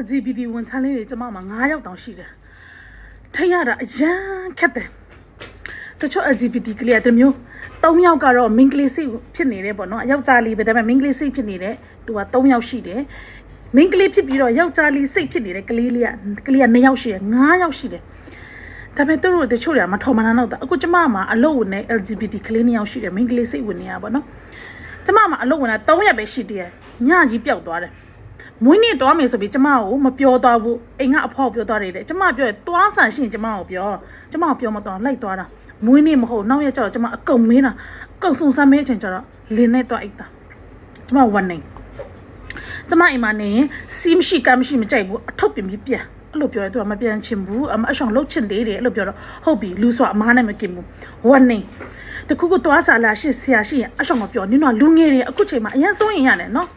LGBT ဝန်ထမ်းလေးတွေကျမမှာ9ယောက်တောင်ရှိတယ်ထိရတာအရန်ခက်တယ်တချို့ LGBT ကလေးကတမျိုး3ယောက်ကတော့ main ကလေးစိတ်ဖြစ်နေတယ်ပေါ့နော်ယောက်ျားလေးပဲဒါပေမဲ့ main ကလေးစိတ်ဖြစ်နေတယ်သူက3ယောက်ရှိတယ် main ကလေးဖြစ်ပြီးတော့ယောက်ျားလေးစိတ်ဖြစ်နေတဲ့ကလေးလေးကကလေးက2ယောက်ရှိတယ်9ယောက်ရှိတယ်ဒါပေမဲ့သူတို့တချို့တွေကမထော်မနာတော့တာအခုကျမမှာအလုပ်ဝင်နေ LGBT ကလေး2ယောက်ရှိတယ် main ကလေးစိတ်ဝင်နေရပါတော့ကျမမှာအလုပ်ဝင်တာ3ရက်ပဲရှိတယ်ညကြီးပျောက်သွားတယ် မွေးနေ့တွားမယ်ဆိုပြီးကျမကိုမပြောသွားဘူးအိမ်ကအဖေါ်ပြောသွားတယ်တဲ့ကျမပြောတယ်တွားဆန်ရှင်ကျမကိုပြောကျမကိုပြောမတော့လိုက်သွားတာမွေးနေ့မဟုတ်နောက်ရက်ကျတော့ကျမအကုန်မင်းတာအကုန်စုံစမ်းမေးအချိန်ကျတော့လင်းနဲ့တွားအိတ်တာကျမဝန်နေကျမအိမ်မှာနေရင်စီးမရှိကမ်းမရှိမကြိုက်ဘူးအထုပ်ပြင်းပြီးပြန်အဲ့လိုပြောတယ်သူကမပြန်ချင်ဘူးအမအဆောင်လှုပ်ချင်သေးတယ်အဲ့လိုပြောတော့ဟုတ်ပြီလူဆိုအမားနဲ့မกินဘူးဝန်နေတခုခုတွားစားလာရှိဆရာရှိရင်အဆောင်မပြောနင်တို့ကလူငယ်တွေအခုချိန်မှာအရင်စိုးရင်ရတယ်နော်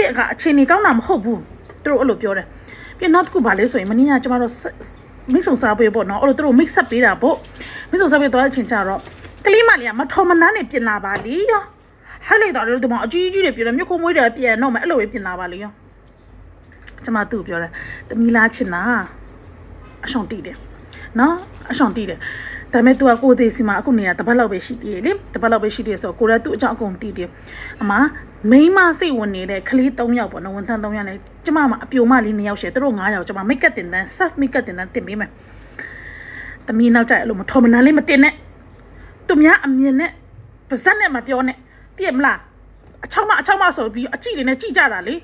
ခေတ်ကအချိန်နေကောင်းတာမဟုတ်ဘူးသူတို့အဲ့လိုပြောတယ်ပြီးနောက်တစ်ခုဗာလဲဆိုရင်မင်းကကျမတို့ mix ဆုံစားပေးပေါ့နော်အဲ့လိုသူတို့ mix up ပေးတာပေါ့ mix ဆုံစားပေးတော့အချိန်ကြတော့ကလေးမလေးကမထော်မနှမ်းနဲ့ပြင်လာပါလေရောဟဲ့လိုက်တော့ဒီမှာအကြီးကြီးတွေပြင်တယ်မြုပ်ခုံးမွေးတယ်ပြင်တော့မယ်အဲ့လိုပဲပြင်လာပါလေရောကျမသူ့ကိုပြောတယ်တမီလာချင်တာအဆောင်တီးတယ်နော်အဆောင်တီးတယ်ဒါပေမဲ့ तू ကကိုယ်သေးစီမှာအခုနေတာတပတ်လောက်ပဲရှိသေးတယ်လေတပတ်လောက်ပဲရှိသေးတယ်ဆိုတော့ကိုလည်းသူ့အကြောင်းအကုန်တီးတယ်အမ မိန်းမစိတ်ဝင်နေတဲ့ကလေး3ယောက်ပေါ့နော်ဝန်ထမ်း3ယောက်နဲ့ကျမမှာအပြိုမလေး2ယောက်ရှယ်သူတို့9ယောက်ကျမမိတ်ကပ်တင်တန်း self မိတ်ကပ်တင်တန်းတင်ပေးမယ်တမီးနောက်ကျအဲ့လိုမထော်မနာလေးမတင်နဲ့သူများအမြင်နဲ့ပါဇက်နဲ့မပြောနဲ့သိရမလားအချောင်းမအချောင်းမဆိုပြီးအကြည့်တွေနဲ့ကြည့်ကြတာလေ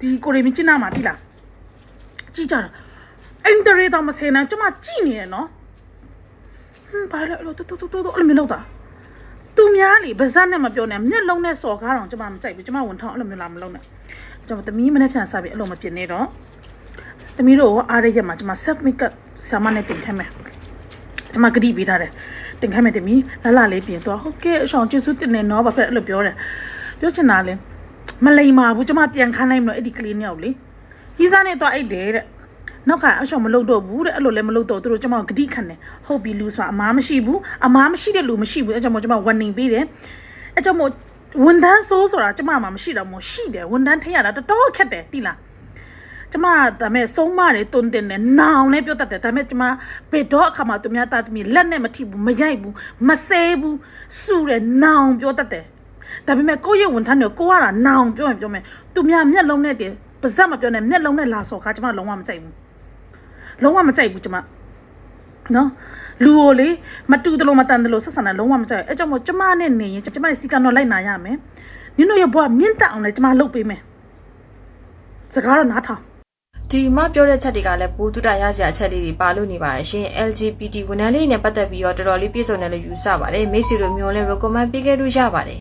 ဒီကိုရီမင်းကျင်းနာမှာတိလားကြည့်ကြတာအင်တာရက်တော့မစင်နိုင်ကျမကြည့်နေတယ်နော်ဟမ်ဘာလဲအဲ့လိုတူတူတူတူအဲ့လိုမျိုးလောက်တာသူ များလေဗဇက်နဲ့မပြောနဲ့မျက်လုံးနဲ့စော်ကားတော့ကျမမကြိုက်ဘူးကျမဝန်ထောင်းအဲ့လိုမျိုးလာမလုပ်နဲ့ကျမတမီးမနဲ့ပြန်စားပြီးအဲ့လိုမပြင်းနေတော့တမီးတို့အားရရက်မှာကျမ self makeup ဆာမနဲ့တင်ခဲ့မယ်ကျမဂတိပေးထားတယ်တင်ခဲ့မယ်တမီးလလလေးပြင်သွားဟုတ်ကဲ့အဆောင်ကျေးဇူးတင်နေတော့ဘာဖြစ်အဲ့လိုပြောတယ်ပြောချင်တာလေမလိမ္မာဘူးကျမပြန်ခန်းနိုင်မလို့အဲ့ဒီကလေးနှစ်ယောက်လေဟီးစားနဲ့တော့အိတ်တယ်တဲ့ နောက်ခါအဆောင်မလုပ်တော့ဘူးတဲ့အဲ့လိုလည်းမလုပ်တော့သူတို့ကျမဂတိခံတယ်ဟုတ်ပြီလူဆိုတာအမားမရှိဘူးအမားမရှိတဲ့လူမရှိဘူးအဲ့ကြောင့်မို့ကျမဝန်နေပေးတယ်အဲ့ကြောင့်မို့ဝန်တန်းဆိုးဆိုတာကျမမှာမရှိတော့မို့ရှိတယ်ဝန်တန်းထိရတာတော်တော်ခက်တယ်တိလားကျမဒါမဲ့ဆုံးမတယ်တွန်းတင်တယ်နောင်နဲ့ပြောတတ်တယ်ဒါမဲ့ကျမဘယ်တော့အခါမှသူများတာသမီးလက်နဲ့မထိဘူးမရိုက်ဘူးမဆဲဘူးစူတယ်နောင်ပြောတတ်တယ်ဒါပေမဲ့ကိုယ့်ရဲ့ဝန်ထမ်းတွေကိုကိုကတာနောင်ပြောရင်ပြောမယ်သူများမျက်လုံးနဲ့တင်ပါဇက်မပြောနဲ့မျက်လုံးနဲ့လာစော်ကားကျမလုံးဝမကြိုက်ဘူး လုံးဝမကြိုက်ဘူးကျမနော်လူကိုလေမတူတလို့မတန်တလို့ဆက်ဆံတာလုံးဝမကြိုက်ဘူးအဲကြောင့်မို့ကျမနဲ့နေရင်ကျမရဲ့စီကံတော့လိုက်နာရမယ်နင်တို့ရဲ့ဘဝမြင့်တက်အောင်လဲကျမလုပ်ပေးမယ်စကားတော့နားထောင်ဒီမှာပြောတဲ့ချက်တွေကလည်းဘူတုတရစရာအချက်လေးတွေပါလို့နေပါတယ်ရှင် LGBT ဝန်ထမ်းလေးနဲ့ပတ်သက်ပြီးတော့တော်တော်လေးပြည့်စုံတယ်လို့ယူဆပါတယ်မိတ်ဆွေတို့မျိုးလည်း recommend ပေးခဲ့လို့ရပါတယ်